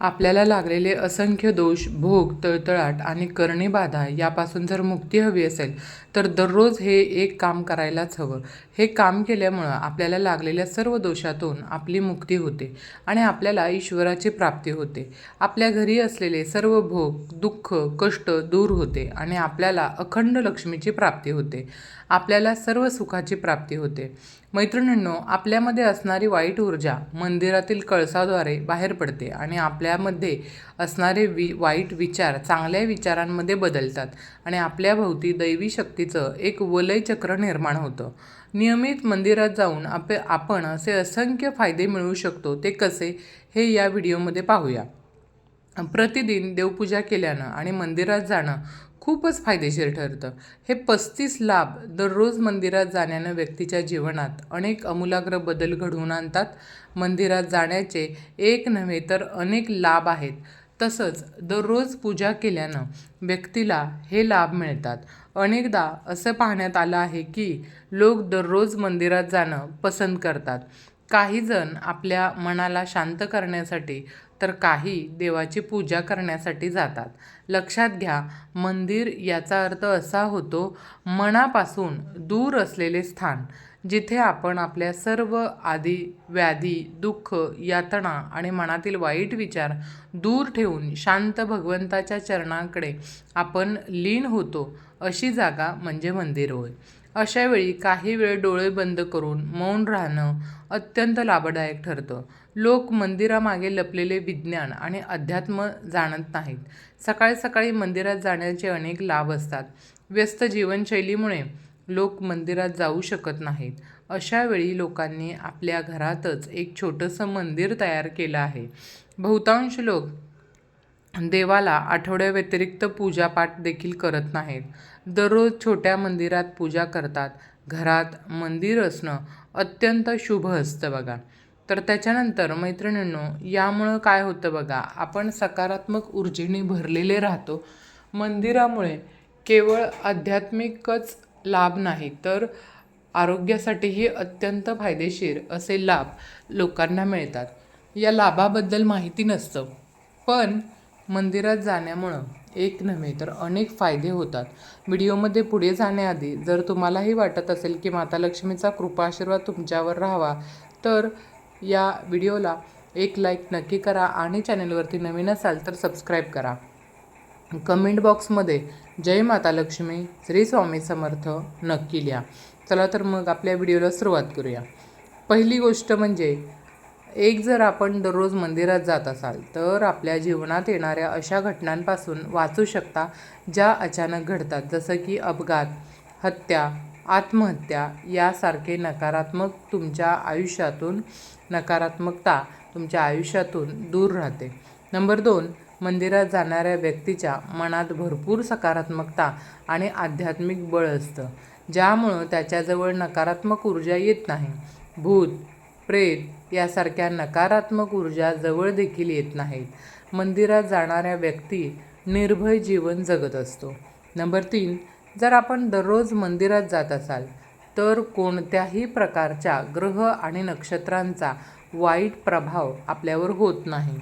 आपल्याला लागलेले असंख्य दोष भोग तळतळाट आणि करणेबाधा यापासून जर मुक्ती हवी असेल तर दररोज हे एक काम करायलाच हवं. हे काम केल्यामुळं आपल्याला लागलेल्या सर्व दोषातून आपली मुक्ती होते आणि आपल्याला ईश्वराची प्राप्ती होते. आपल्या घरी असलेले सर्व भोग दुःख कष्ट दूर होते आणि आपल्याला अखंड लक्ष्मीची प्राप्ती होते. आपल्याला सर्व सुखाची प्राप्ती होते. मैत्रिणींनो आपल्यामध्ये असणारी वाईट ऊर्जा मंदिरातील कळसाद्वारे बाहेर पडते आणि आपल्यामध्ये असणारे वि वाईट विचार चांगल्या विचारांमध्ये बदलतात आणि आपल्याभोवती दैवी शक्तीचं एक वलय चक्र निर्माण होतं. नियमित मंदिरात जाऊन आप आपण असे असंख्य फायदे मिळवू शकतो ते कसे हे या व्हिडिओमध्ये पाहूया. प्रतिदिन देवपूजा केल्यानं आणि मंदिरात जाणं खूपच फायदेशीर ठरतं. हे पस्तीस लाभ दररोज मंदिरात जाण्यानं व्यक्तीच्या जीवनात अनेक अमूलाग्र बदल घडवून आणतात. मंदिरात जाण्याचे एक नव्हे तर अनेक लाभ आहेत. तसंच दररोज पूजा केल्यानं व्यक्तीला हे लाभ मिळतात. अनेकदा असं पाहण्यात आलं आहे की लोक दररोज मंदिरात जाणं पसंत करतात. काही जण आपल्या मनाला शांत करण्यासाठी तर काही देवाची पूजा करण्यासाठी जातात. लक्षात घ्या मंदिर याचा अर्थ असा होतो मनापासून दूर असलेले स्थान जिथे आपण आपल्या सर्व आधी व्याधी दुःख यातना आणि मनातील वाईट विचार दूर ठेवून शांत भगवंताच्या चरणांकडे आपण लीन होतो अशी जागा म्हणजे मंदिर होय. अशावेळी काही वेळ डोळे बंद करून मौन राहणं अत्यंत लाभदायक ठरतं. लोक मंदिरामागे लपलेले विज्ञान आणि अध्यात्म जाणत नाहीत. सकाळी सकाळी मंदिरात जाण्याचे अनेक लाभ असतात. व्यस्त जीवनशैलीमुळे लोक मंदिरात जाऊ शकत नाहीत. अशा वेळी लोकांनी आपल्या घरातच एक छोटंसं मंदिर तयार केलं आहे. बहुतांश लोक देवाला आठवड्याव्यतिरिक्त पूजापाठ देखील करत नाहीत. दररोज छोट्या मंदिरात पूजा करतात. घरात मंदिर असणं अत्यंत शुभ असतं बघा. तर त्याच्यानंतर मैत्रिणींनो यामुळं काय होतं बघा आपण सकारात्मक ऊर्जेने भरलेले राहतो. मंदिरामुळे केवळ आध्यात्मिकच लाभ नाही तर आरोग्यासाठीही अत्यंत फायदेशीर असे लाभ लोकांना मिळतात. या लाभाबद्दल माहिती नसतं पण मंदिरात जाण्यामुळं एक नव्हे तर अनेक फायदे होतात. व्हिडिओमध्ये पुढे जाण्याआधी जर तुम्हालाही वाटत असेल की माता लक्ष्मीचा कृपा आशीर्वाद तुमच्यावर राहावा तर या व्हिडिओला एक लाईक नक्की करा आणि चॅनलवरती नवीन असाल तर सबस्क्राईब करा. कमेंट बॉक्समध्ये जय माता लक्ष्मी श्री स्वामी समर्थ नक्की लिहा. चला तर मग आपल्या व्हिडिओला सुरुवात करूया. पहिली गोष्ट म्हणजे एक जर आपण दररोज मंदिरात जात असाल तर आपल्या जीवनात येणाऱ्या अशा घटनांपासून वाचू शकता ज्या अचानक घडतात. जसं की अपघात हत्या आत्महत्या यासारखे नकारात्मक तुमच्या आयुष्यातून नकारात्मकता तुमच्या आयुष्यातून दूर राहते. नंबर दोन मंदिरात जाणाऱ्या व्यक्तीच्या मनात भरपूर सकारात्मकता आणि आध्यात्मिक बळ असतं ज्यामुळं त्याच्याजवळ नकारात्मक ऊर्जा येत नाही. भूत प्रेत यासारख्या नकारात्मक ऊर्जा जवळ देखील येत नाहीत. मंदिरात जाणाऱ्या व्यक्ती निर्भय जीवन जगत असतो. नंबर तीन जर आपण दररोज मंदिरात जात असाल तर कोणत्याही प्रकारच्या ग्रह आणि नक्षत्रांचा वाईट प्रभाव आपल्यावर होत नाही.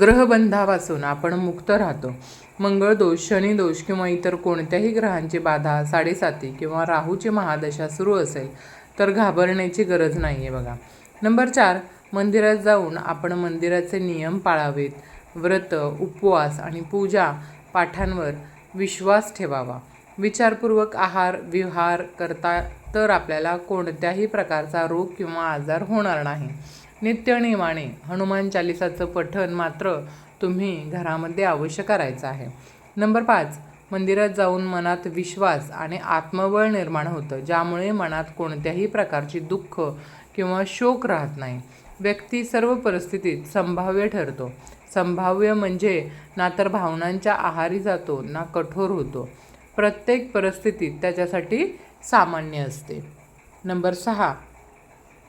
ग्रहबंधापासून आपण मुक्त राहतो. मंगळदोष शनिदोष किंवा इतर कोणत्याही ग्रहांची बाधा साडेसाती किंवा राहूची महादशा सुरू असेल तर घाबरण्याची गरज नाही आहे बघा. नंबर चार मंदिरात जाऊन आपण मंदिराचे नियम पाळावेत. व्रत उपवास आणि पूजा पाठांवर विश्वास ठेवावा. विचारपूर्वक आहार विहार करता तर आपल्याला कोणत्याही प्रकारचा रोग किंवा आजार होणार नाही. नित्यनियमाने हनुमान चालिसाचं पठण मात्र तुम्ही घरामध्ये अवश्य करायचं आहे. नंबर पाच मंदिरात जाऊन मनात विश्वास आणि आत्मबळ निर्माण होतं ज्यामुळे मनात कोणत्याही प्रकारची दुःख किंवा शोक राहत नाही. व्यक्ती सर्व परिस्थितीत संभाव्य ठरतो. संभाव्य म्हणजे ना तर भावनांच्या आहारी जातो ना कठोर होतो. प्रत्येक परिस्थितीत त्याच्यासाठी सामान्य असते. नंबर सहा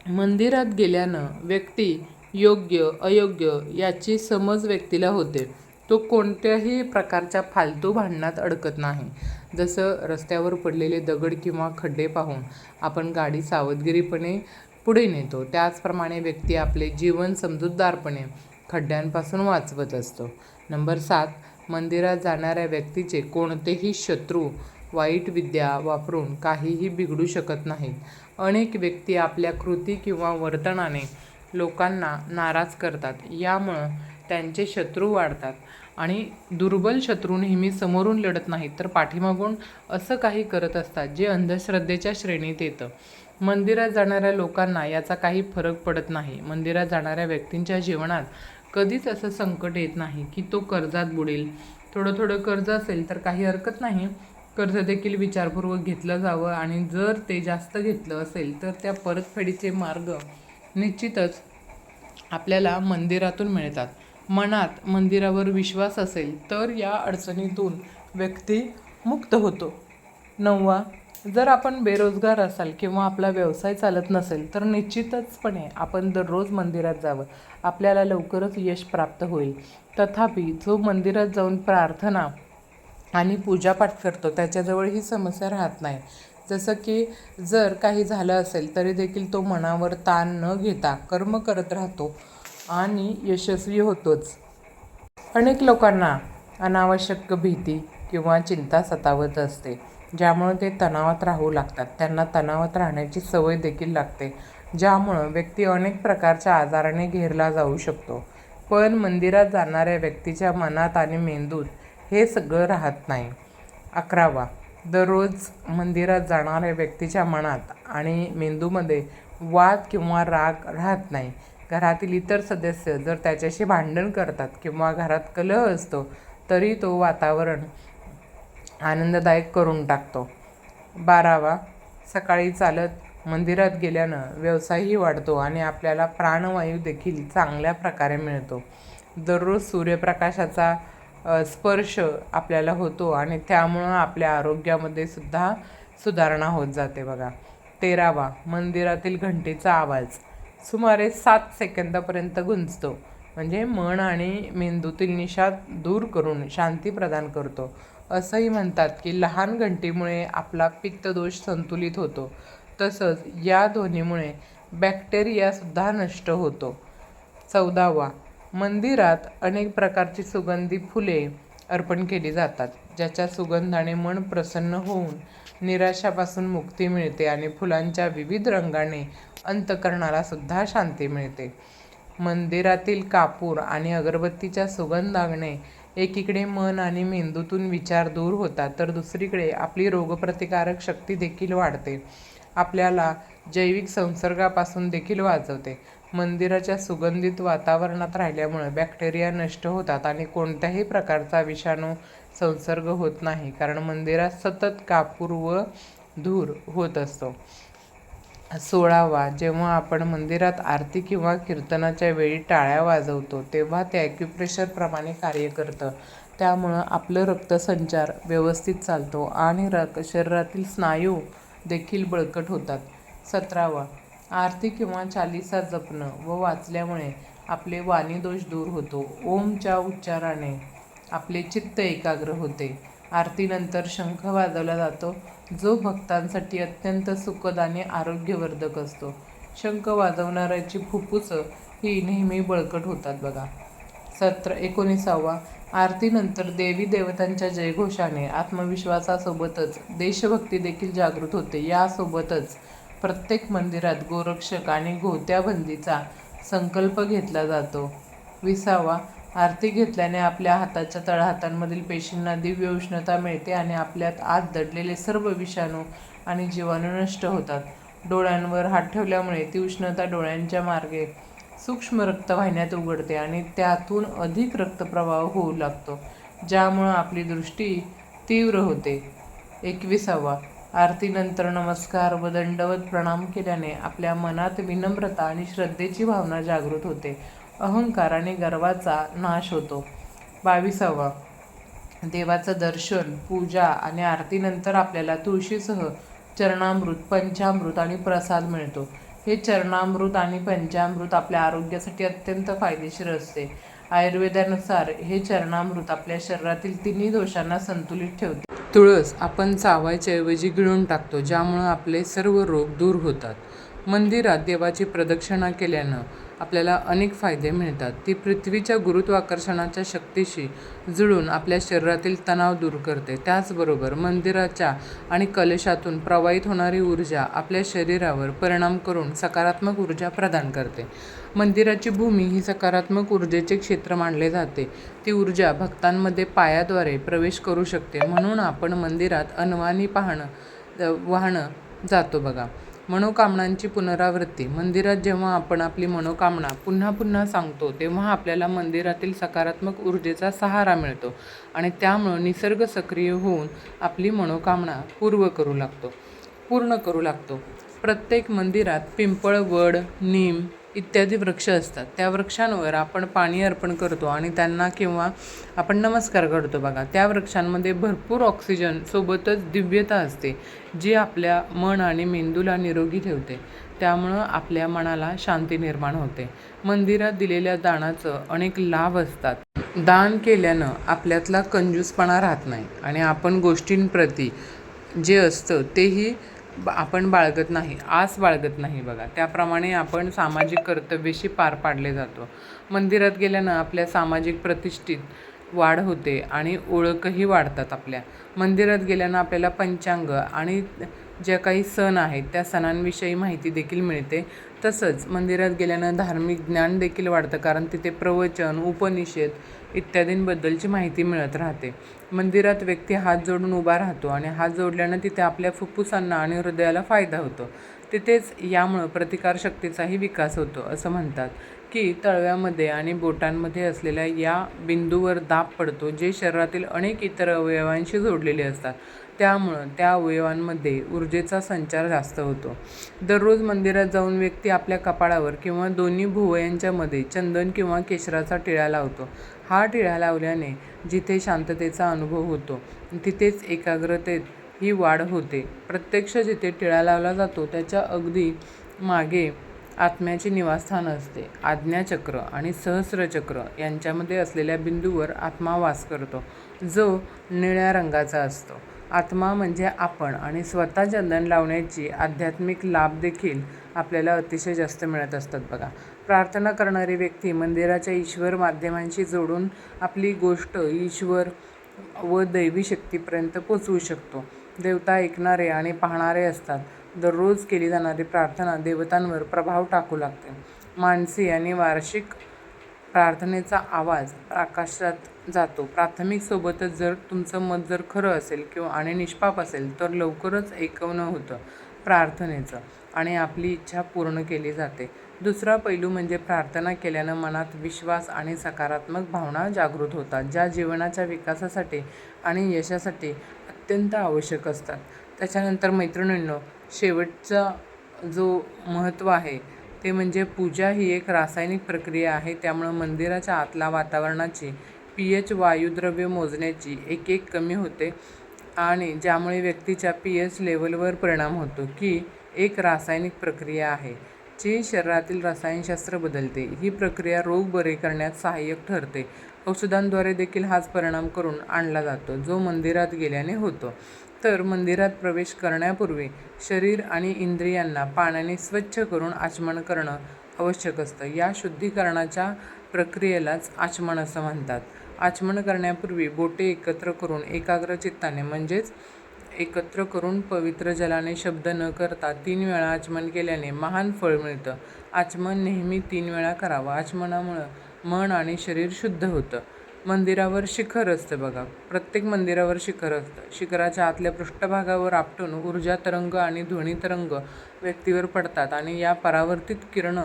मंदिरात गेल्यानं व्यक्ती योग्य अयोग्य याची समज व्यक्तीला होते. तो कोणत्याही प्रकारच्या फालतू भांडणात अडकत नाही. जसं रस्त्यावर पडलेले दगड किंवा खड्डे पाहून आपण गाडी सावधगिरीपणे पुढे नेतो त्याचप्रमाणे व्यक्ती आपले जीवन समजूतदारपणे खड्ड्यांपासून वाचवत असतो. नंबर सात मंदिरात जाणाऱ्या व्यक्तीचे कोणतेही शत्रू वाईट विद्या वापरून काहीही बिघडू शकत नाहीत. अनेक व्यक्ती आपल्या कृती किंवा वर्तनाने लोकांना नाराज करतात. यामुळं त्यांचे शत्रू वाढतात आणि दुर्बल शत्रू नेहमी समोरून लढत नाहीत तर पाठीमागून असं काही करत असतात जे अंधश्रद्धेच्या श्रेणीत येतं. मंदिरात जाणाऱ्या लोकांना याचा काही फरक पडत नाही. मंदिरात जाणाऱ्या व्यक्तींच्या जीवनात कधीच असं संकट येत नाही की तो कर्जात बुडेल. थोडं थोडं कर्ज असेल तर काही हरकत नाही. कर्ज देखील विचारपूर्वक घेतलं जावं आणि जर ते जास्त घेतलं असेल तर त्या परतफेडीचे मार्ग निश्चितच आपल्याला मंदिरातून मिळतात. मनात मंदिरावर विश्वास असेल तर या अडचणीतून व्यक्ती मुक्त होतो. नववा जर आपण बेरोजगार असाल किंवा आपला व्यवसाय चालत नसेल तर निश्चितचपणे आपण दररोज मंदिरात जावं. आपल्याला लवकरच यश प्राप्त होईल. तथापि जो मंदिरात जाऊन प्रार्थना आणि पूजापाठ करतो त्याच्याजवळ ही समस्या राहत नाही. जसं की जर काही झालं असेल तरी देखील तो मनावर ताण न घेता कर्म करत राहतो आणि यशस्वी होतोच. अनेक लोकांना अनावश्यक भीती किंवा चिंता सतावत असते ज्यामुळे ते तणावात राहू लागतात. त्यांना तणावात राहण्याची सवय देखील लागते. ज्यामुळं व्यक्ती अनेक प्रकारच्या आजाराने घेरला जाऊ शकतो. पण मंदिरात जाणाऱ्या व्यक्तीच्या मनात आणि मेंदूत हे सगळं राहत नाही. अकरावा दररोज मंदिरात जाणाऱ्या व्यक्तीच्या मनात आणि मेंदूमध्ये वाद किंवा राग राहत नाही. घरातील इतर सदस्य जर त्याच्याशी भांडण करतात किंवा घरात कलह असतो तरी तो वातावरण आनंददायक करून टाकतो. बारावा सकाळी चालत मंदिरात गेल्यानं व्यवसायही वाढतो आणि आपल्याला प्राणवायू देखील चांगल्या प्रकारे मिळतो. दररोज सूर्यप्रकाशाचा स्पर्श आपल्याला होतो आणि त्यामुळं आपल्या आरोग्यामध्ये सुद्धा सुधारणा होत जाते बघा. तेरावा मंदिरातील घंटेचा आवाज. सुमारे सात सेकंदापर्यंत गुंजतो. म्हणजे मन आणि मेंदूतील निषाद दूर करून शांती प्रदान करतो. असंही म्हणतात की लहान घंटीमुळे आपला पित्तदोष संतुलित होतो. तसंच या ध्वनीमुळे बॅक्टेरियासुद्धा नष्ट होतो. चौदावा मंदिरात अनेक प्रकारची सुगंधी फुले अर्पण केली जातात ज्याच्या सुगंधाने मन प्रसन्न होऊन निराशापासून मुक्ती मिळते आणि फुलांच्या विविध रंगाने अंतकरणाला सुद्धा शांती मिळते. मंदिरातील कापूर आणि अगरबत्तीच्या सुगंधाने एकीकडे मन आणि मेंदूतून विचार दूर होतात तर दुसरीकडे आपली रोगप्रतिकारक शक्ती देखील वाढते. आपल्याला जैविक संसर्गापासून देखील वाचवते. मंदिराच्या सुगंधित वातावरणात राहिल्यामुळे बॅक्टेरिया नष्ट होतात आणि कोणत्याही प्रकारचा विषाणू संसर्ग होत नाही कारण मंदिरात सतत कापूर व धूर होत असतो. सोळावा जेव्हा आपण मंदिरात आरती किंवा कीर्तनाच्या वेळी टाळ्या वाजवतो तेव्हा ते ॲक्युप्रेशरप्रमाणे कार्य करतं. त्यामुळं आपलं रक्तसंचार व्यवस्थित चालतो आणि रक शरीरातील स्नायू देखील बळकट होतात. सतरावा आरती किंवा चालिसा जपणं व वाचल्यामुळे आपले वाणीदोष दूर होतो. ओमच्या उच्चाराने आपले चित्त एकाग्र होते. आरतीनंतर शंख वाजवला जातो जो भक्तांसाठी अत्यंत सुखद आणि आरोग्यवर्धक असतो. शंख वाजवणाऱ्याची फुफ्फुसं ही नेहमी बळकट होतात बघा. सत्र एकोणीसावा आरतीनंतर देवी देवतांच्या जयघोषाने आत्मविश्वासासोबतच देशभक्ती देखील जागृत होते. यासोबतच प्रत्येक मंदिरात गोरक्षक आणि गोत्याबंदीचा संकल्प घेतला जातो. विसावा आरती घेतल्याने आपल्या हाताच्या तळहातांमधील पेशींना दिव्य उष्णता मिळते आणि आपल्यात आत दडलेले सर्व विषाणू आणि जीवाणू नष्ट होतात. डोळ्यांवर हात ठेवल्यामुळे ती उष्णता डोळ्यांच्या मार्गे सूक्ष्म रक्तवाहिन्यात उघडते आणि त्यातून अधिक रक्तप्रवाह होऊ लागतो ज्यामुळं आपली दृष्टी तीव्र होते. एकविसावा आरतीनंतर नमस्कार व दंडवत प्रणाम केल्याने आपल्या मनात विनम्रता आणि श्रद्धेची भावना जागृत होते. अहंकार आणि गर्वाचा नाश होतो. बावीसावा देवाचं दर्शन पूजा आणि आरतीनंतर आपल्याला तुळशीसह चरणामृत पंचामृत आणि प्रसाद मिळतो. हे चरणामृत आणि पंचामृत आपल्या आरोग्यासाठी अत्यंत फायदेशीर असते. आयुर्वेदानुसार हे चरणामृत आपल्या शरीरातील तिन्ही दोषांना संतुलित ठेवते. तुळस आपण चावायच्या ऐवजी गिळून टाकतो ज्यामुळं आपले सर्व रोग दूर होतात. मंदिरात देवाची प्रदक्षिणा केल्यानं आपल्याला अनेक फायदे मिळतात. ती पृथ्वीच्या गुरुत्वाकर्षणाच्या शक्तीशी जुळून आपल्या शरीरातील तणाव दूर करते. त्याचबरोबर मंदिराच्या आणि कलशातून प्रवाहित होणारी ऊर्जा आपल्या शरीरावर परिणाम करून सकारात्मक ऊर्जा प्रदान करते. मंदिराची भूमी ही सकारात्मक ऊर्जेचे क्षेत्र मानले जाते. ती ऊर्जा भक्तांमध्ये पायाद्वारे प्रवेश करू शकते. म्हणून आपण मंदिरात अनवानी पाहणं वाहणं जातो बघा. मनोकामनांची पुनरावृत्ती. मंदिरात जेव्हा आपण आपली मनोकामना पुन्हा पुन्हा सांगतो तेव्हा आपल्याला मंदिरातील सकारात्मक ऊर्जेचा सहारा मिळतो आणि त्यामुळं निसर्ग सक्रिय होऊन आपली मनोकामना पूर्व करू लागतो पूर्ण करू लागतो. प्रत्येक मंदिरात पिंपळ वड नीम इत्यादी वृक्ष असतात. त्या वृक्षांवर आपण पाणी अर्पण करतो आणि त्यांना किंवा आपण नमस्कार करतो बघा. त्या वृक्षांमध्ये भरपूर ऑक्सिजन सोबतच दिव्यता असते जी आपल्या मन आणि मेंदूला निरोगी ठेवते. त्यामुळं आपल्या मनाला शांती निर्माण होते. मंदिरात दिलेल्या दानाचं अनेक लाभ असतात. दान केल्यानं आपल्यातला कंजूसपणा राहत नाही आणि आपण गोष्टींप्रती जे असतं तेही ब- आपण बाळगत नाही आस बाळगत नाही बघा. त्याप्रमाणे आपण सामाजिक कर्तव्याशी पार पाडले जातो. मंदिरात गेल्यानं आपल्या सामाजिक प्रतिष्ठित वाढ होते आणि ओळखही वाढतात आपल्या. मंदिरात गेल्यानं आपल्याला पंचांग आणि ज्या काही सण आहेत त्या सणांविषयी माहिती देखील मिळते. तसंच मंदिरात गेल्यानं धार्मिक ज्ञान देखील वाढतं कारण तिथे प्रवचन उपनिषेध इत्यादींबद्दलची माहिती मिळत राहते. मंदिरात व्यक्ती हात जोडून उभा राहतो आणि हात जोडल्यानं तिथे आपल्या फुफ्फुसांना आणि हृदयाला फायदा होतो. तिथेच यामुळं प्रतिकारशक्तीचाही विकास होतो असं म्हणतात. की तळव्यामध्ये आणि बोटांमध्ये असलेल्या या बिंदूवर दाब पडतो जे शरीरातील अनेक इतर अवयवांशी जोडलेले असतात. त्यामुळं त्या अवयवांमध्ये ऊर्जेचा संचार जास्त होतो. दररोज मंदिरात जाऊन व्यक्ती आपल्या कपाळावर किंवा दोन्ही भुवयांच्यामध्ये चंदन किंवा केशराचा टिळा लावतो. हा टिळा लावल्याने जिथे शांततेचा अनुभव होतो तिथेच एकाग्रतेत ही वाढ होते. प्रत्यक्ष जिथे टिळा लावला जातो त्याच्या अगदी मागे आत्म्याचे निवासस्थान असते. आज्ञाचक्र आणि सहस्रचक्र यांच्यामध्ये असलेल्या बिंदूवर आत्मा वास करतो जो निळ्या रंगाचा असतो. आत्मा म्हणजे आपण आणि स्वतः चंदन लावण्याची आध्यात्मिक लाभ देखील आपल्याला अतिशय जास्त मिळत असतात बघा. प्रार्थना करणारी व्यक्ती मंदिराच्या ईश्वर माध्यमांशी जोडून आपली गोष्ट ईश्वर व दैवी शक्तीपर्यंत पोचवू शकतो. देवता ऐकणारे आणि पाहणारे असतात. दररोज केली जाणारी प्रार्थना देवतांवर प्रभाव टाकू लागते. मानसी आणि वार्षिक प्रार्थनेचा आवाज आकाशात जातो. प्राथमिकसोबतच जर तुमचं मत जर खरं असेल किंवा आणि निष्पाप असेल तर लवकरच ऐकवणं होतं प्रार्थनेचं आणि आपली इच्छा पूर्ण केली जाते. दुसरा पैलू म्हणजे प्रार्थना केल्यानं मनात विश्वास आणि सकारात्मक भावना जागृत होतात ज्या जीवनाच्या विकासासाठी आणि यशासाठी अत्यंत आवश्यक असतात. त्याच्यानंतर मैत्रिणींनो शेवटचा जो महत्त्व आहे ते म्हणजे पूजा ही एक रासायनिक प्रक्रिया आहे. त्यामुळं मंदिराच्या आतल्या वातावरणाची पी एच वायुद्रव्य मोजण्याची एक एक कमी होते आणि ज्यामुळे व्यक्तीच्या पी एच लेवलवर परिणाम होतो की एक रासायनिक प्रक्रिया आहे. जी शरीरातील रसायनशास्त्र बदलते ही प्रक्रिया रोग बरे करण्यात सहाय्यक ठरते. औषधांद्वारे देखील हाच परिणाम करून आणला जातो जो मंदिरात गेल्याने होतो. तर मंदिरात प्रवेश करण्यापूर्वी शरीर आणि इंद्रियांना पाण्याने स्वच्छ करून आचमन करणं आवश्यक असतं. या शुद्धीकरणाच्या प्रक्रियेलाच आचमन असं म्हणतात. आचमन करण्यापूर्वी बोटे एकत्र करून एकाग्र चित्ताने म्हणजेच एकत्र करून पवित्र जलाने शब्द न करता तीन वेळा आचमन केल्याने महान फळ मिळतं. आचमन नेहमी तीन वेळा करावं. आचमनामुळं मन आणि शरीर शुद्ध होतं. मंदिरावर शिखर असतं बघा. प्रत्येक मंदिरावर शिखर असतं. शिखराच्या आतल्या पृष्ठभागावर आपटून ऊर्जा तरंग आणि ध्वनी तरंग व्यक्तीवर पडतात आणि या परावर्तित किरणं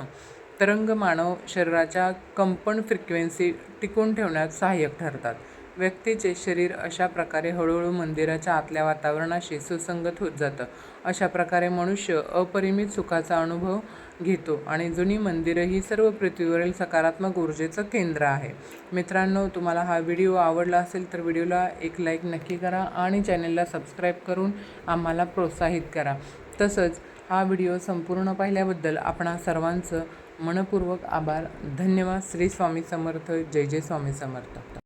तरंग मानव शरीराच्या कंपन फ्रिक्वेन्सी टिकून ठेवण्यात सहाय्यक ठरतात. व्यक्तीचे शरीर अशा प्रकारे हळूहळू मंदिराच्या आतल्या वातावरणाशी सुसंगत होत जातं. अशा प्रकारे मनुष्य अपरिमित सुखाचा अनुभव घेतो आणि जुनी मंदिरं ही सर्व पृथ्वीवरील सकारात्मक ऊर्जेचं केंद्र आहे. मित्रांनो तुम्हाला हा व्हिडिओ आवडला असेल तर व्हिडिओला एक लाईक नक्की करा आणि चॅनलला सबस्क्राईब करून आम्हाला प्रोत्साहित करा. तसंच हा व्हिडिओ संपूर्ण पाहिल्याबद्दल आपणा सर्वांचं मनपूर्वक आभार. धन्यवाद. श्री स्वामी समर्थ. जय जय स्वामी समर्थ.